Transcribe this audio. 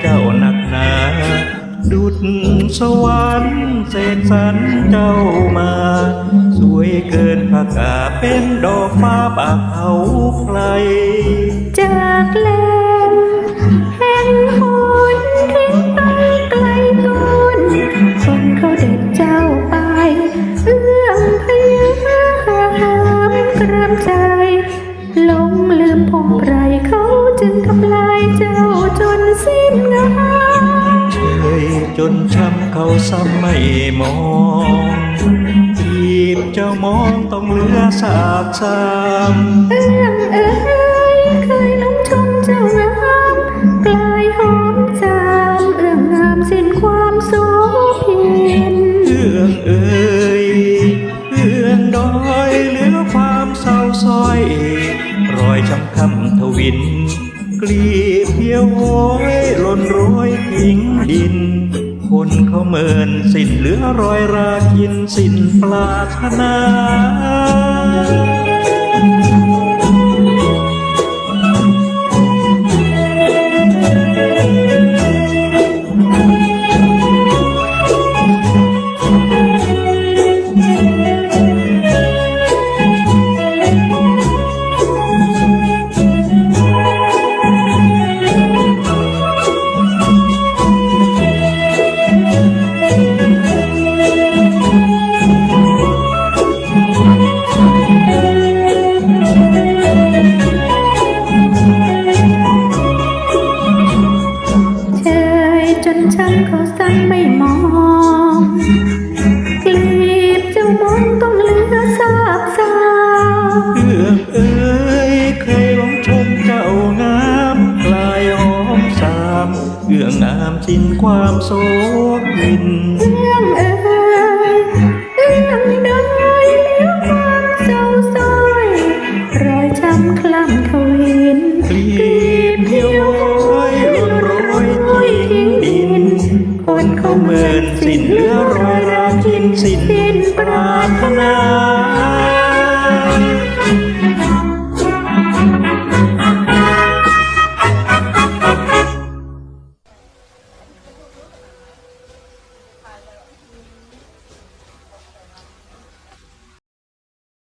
เจ้าหนักหนา ดุดสวรรค์เสกสรรเจ้ามา สวยเกินผากาเป็นดอกฟ้าปากเขาใคร จากแล จนช้ำเขาซ้ำไม่มองจีบเจ้ามองต้องเหลือสาบซ้เอื้องเอ้ยเคยหลงชมเจ้างามกลายหอมจามเอื้องงามสิ้นความโสเพียนำเอื้องเอ่ยเอื้องดอยเหลือความเศร้าซ้อยรอยช้ำคำทวินกลีบเพียวโหยหล่นโรยทิ้งดิน คนเขาเมินสิ้นเหลือรอยรากินสิ้นปลาธนา นเขาสั่งไม่มองกลีบเจ้ามองต้องเหลือซากซาเอื้องเอ้ยเคยหลงชมเจ้างามกลายหอมสามเอื้องงามสิ้นความโศกวินเรื่องเอ่ยเรื่องใดเหลือความเศร้าซ้อยรอยช้ำคล้ำทวิ เขาเมินสิ้นเหลือรอยราทิ้นสิ้นปรา